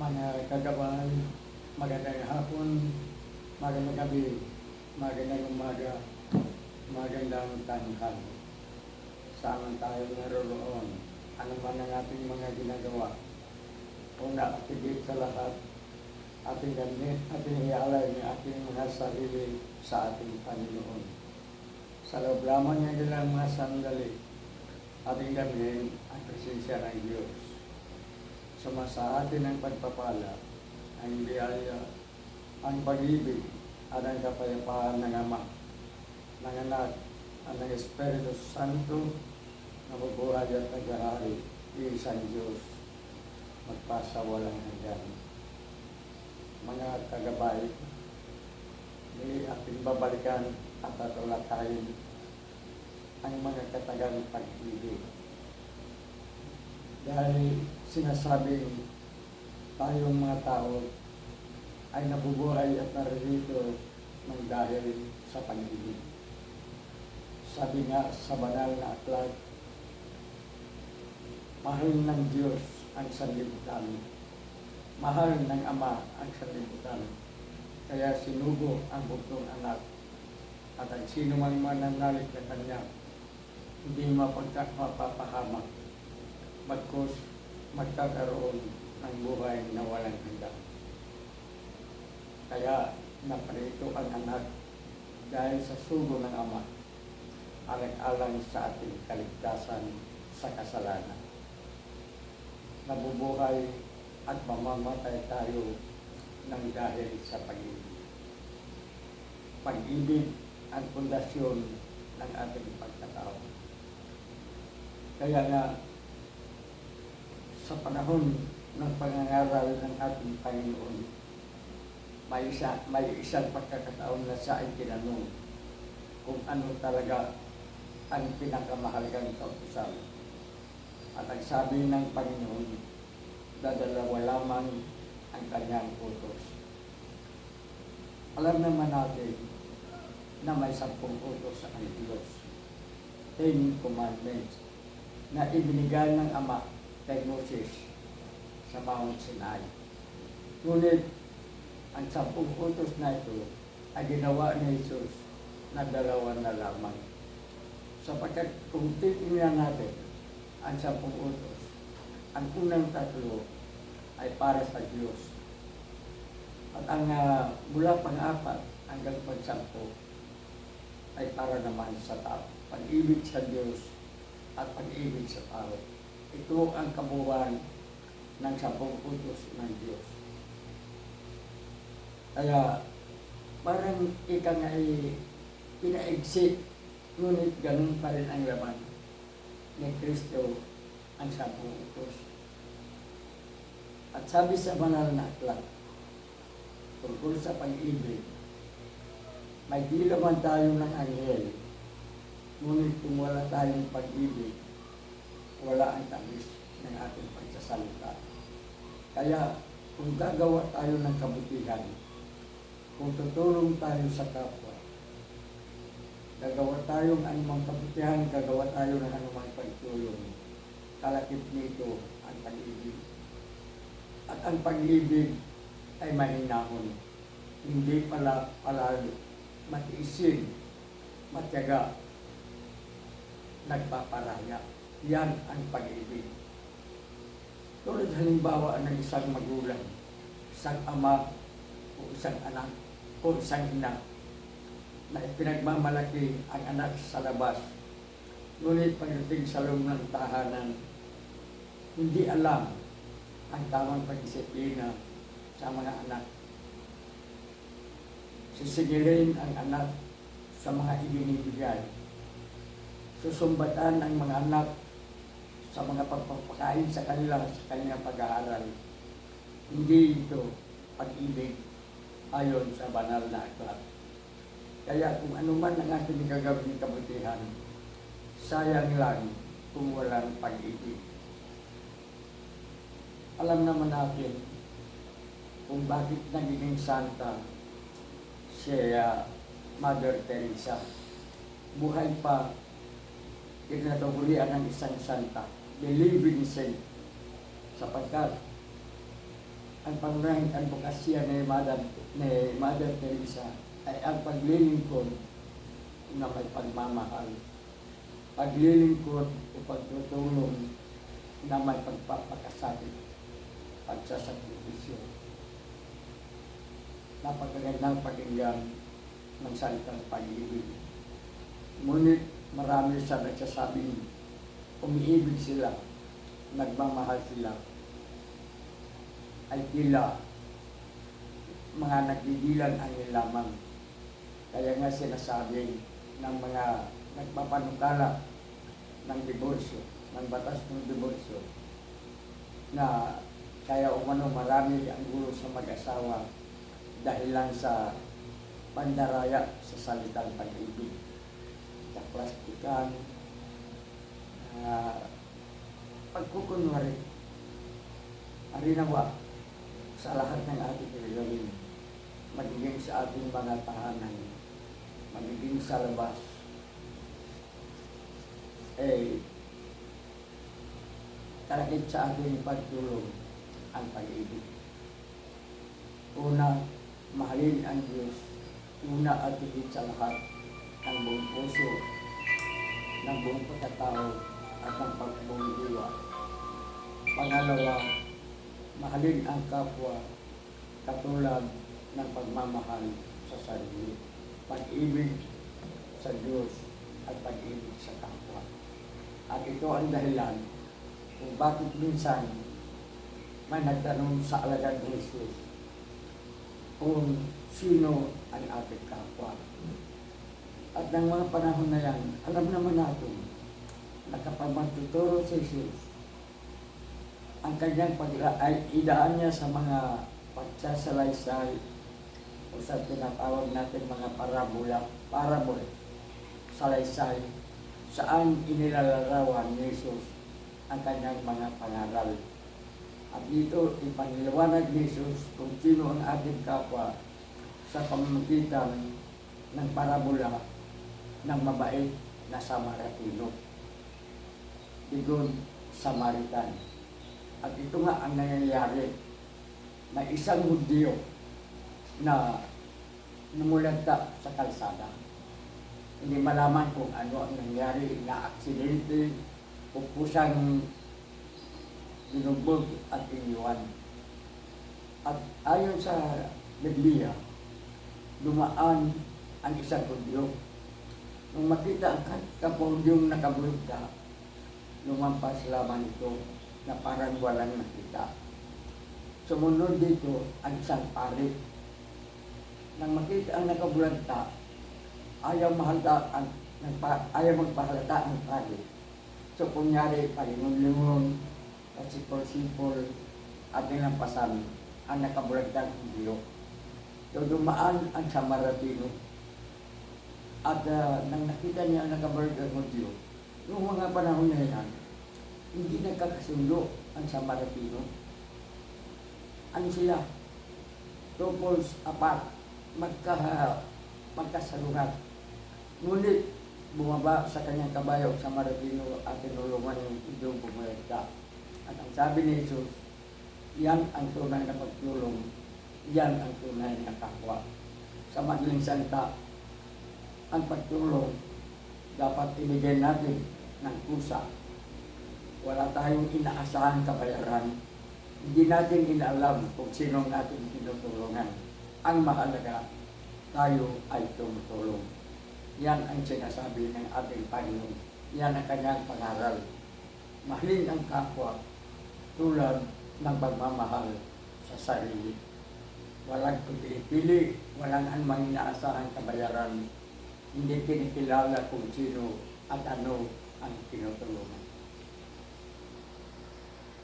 mga kagawan, magandang hapon, magandang gabi, magandang umaga, magandang tanghal. Saan tayo naroon? Ano man ang ating mga ginagawa? Una at higit sa lahat, ating gamit, ating ialay ng ating mga sarili sa ating Panginoon. Sa loob lamang ng ilang mga sandali, ating damhin ang presensya ng Diyos. Sumasa atin ang pagpapala, ang biyaya, ang pag-ibig, at ang kapayapaan ng Ama, ng Anak, at ng Espiritu Santo, na bubuhay at naghahari, isang Diyos, magpasa walang hanggan. Mga kagabay, may ating babalikan at tatalakayin ang mga katagang pag-ibig. Dahil sinasabing tayong mga tao ay nabubuhay at naririto ng dahil sa pag-ibig. Sabi nga sa banal na aklat, mahal ng Diyos ang sanlibutan. Mahal ng Ama ang sanlibutan. Kaya sinugo ang bugtong anak at ang sino man mananalig na kanya hindi mapagkat bagkus magkakaroon ng buhay na walang hanggan. Kaya naparito ang anak dahil sa sugo ng Ama alang-alang sa ating kaligtasan sa kasalanan. Nabubuhay at mamamatay tayo ng dahil sa pag-ibig. Pag-ibig ang pundasyon ng ating pagkatao. Kaya nga, sa panahon ng pangangaral ng ating Panginoon, may, isa, may isang pagkakataon na siya ay tinanong kung ano talaga ang pinakamahalagang kautusan. At ang sabi ng Panginoon, dadalawa lamang ang kanyang utos. Alam naman natin na may sampung utos sa ang Diyos. Ten Commandments na ibinigay ng Ama kay Moses sa Mount Sinai. Ngunit ang sampung utos na ito ay ginawa ni Jesus na dalawa na lamang. Sapagkat kung titingnan natin ang sampung utos, ang unang tatlo ay para sa Diyos. At ang uh, mula pang-apat hanggang pang-sampo ay para naman sa tao. Pag-ibig sa Diyos at pag-ibig sa tao. Ito ang kabuuan ng sampung utos ng Diyos. Kaya parang ika nga ay pinaigsi, ngunit ganun pa rin ang laman ni Kristo ang sampung utos. At sabi sa banal na aklat, tungkol sa pag-ibig, may dilaman tayo ng anghel, ngunit kung wala tayong pag-ibig, wala ang tamis ng ating pagsasalita. Kaya kung gagawa tayo ng kabutihan, kung tutulong tayo sa kapwa, gagawa tayong anumang kabutihan, gagawa tayo ng anumang pagtulong, kalakip nito ang pag-ibig. At ang pag-ibig ay mahinahon, hindi pala palalo, matiisin, matyaga, nagpaparaya. Yan ang pag-ibig. Tulad halimbawa ng isang magulang, isang ama o isang anak o isang ina na ipinagmamalaki ang anak sa labas. Ngunit pagdating sa loob ng tahanan, hindi alam ang tamang pagdisiplina sa mga anak. Sisigilin ang anak sa mga ibinibigay. Susumbatan ang mga anak sa mga pagpapakain sa kanila sa kanyang pag-aaral. Hindi ito pag-ibig ayon sa banal na aklat. Kaya kung ano man ang ating gagawin kabutihan, sayang lang kung walang pag-ibig. Alam naman natin kung bakit naging santa siya Mother Teresa. Buhay pa, kinatugulian ng isang santa, believing saint, sapagkat ang pangunahing advokasya ni Madam ni Mother Teresa ay ang paglilingkod na may pagmamahal. Paglilingkod o pagtutulong na may pagpapakasakit, pagsasakripisyo. Napakagandang pakinggan ng salitang pag-ibig. Ngunit marami sa nagsasabing umiibig sila, nagmamahal sila, ay tila mga nagdidilan ang lamang. Kaya nga sinasabi ng mga nagpapanukala ng diborsyo, ng batas ng diborsyo, na kaya umano marami ang gulo sa mag-asawa dahil lang sa pandaraya sa salitang pag-ibig, sa plastikan, uh, pagkukunwari, arinawa sa lahat ng ating gagawin, magiging sa ating mga tahanan, magiging sa labas, eh, kalakit sa ating pagtulong ang pag-ibig. Una, mahalin ang Diyos. Una at higit sa lahat, ang buong puso, ng buong pagkatao at ng pagbuong diwa. Pangalawa, mahalin ang kapwa katulad ng pagmamahal sa sarili. Pag-ibig sa Diyos at pag-ibig sa kapwa. At ito ang dahilan kung bakit minsan may nagtanong sa alagad ni Jesus kung sino ang ating kapwa. At ng mga panahon na yan, alam naman natin na kapag magtuturo si Jesus, ang kanyang pag ay idaan niya sa mga pagsasalaysay o sa tinatawag natin mga parabola, parabol, salaysay, saan inilalarawan ni Jesus ang kanyang mga pangaral. At dito, ipanilawanag ni Jesus kung sino ang ating kapwa sa pamamagitan ng parabola ng mabait na Samaritino. Digon, Samaritan. At ito nga ang nangyayari na isang Hudyo na numulagta sa kalsada. Hindi malaman kung ano ang nangyari na aksidente o kusang binugbog at iniwan. At ayon sa Biblia, dumaan ang isang Hudyo. Nung makita ang kapudyong nakabulta, lumampas lamang ito na parang walang nakita. Sumunod dito ang isang pari. Nang makita ang nakabulanta, ayaw mahalata ang nagpa, ayaw magpahalata ang pari. So kunyari, palingon-lingon, at sipol-sipol, at nilampasan ang nakabulantang hindi. So dumaan ang Samaritino. At uh, nang nakita niya ang nakabulantang hindi, noong mga panahon na yan, hindi nagkakasundo ang Samaritino. Ano sila? Two poles apart, magka, magkasalungat. Ngunit, bumaba sa kanyang kabayo sa Maratino at tinulungan yung idyong bumulagta. At ang sabi ni Jesus, yan ang tunay na pagtulong, yan ang tunay na kapwa. Sa madaling salita, ang pagtulong dapat ibigay natin ng kusa. Wala tayong inaasahan kabayaran. Hindi natin inaalam kung sino ang ating tinutulungan. Ang mahalaga, tayo ay tumutulong. Yan ang sinasabi ng ating Panginoon. Yan ang kanyang pangaral. Mahalin ang kapwa tulad ng pagmamahal sa sarili. Walang pili-pili, walang anumang inaasahan kabayaran. Hindi kinikilala kung sino at ano ang tinutulungan.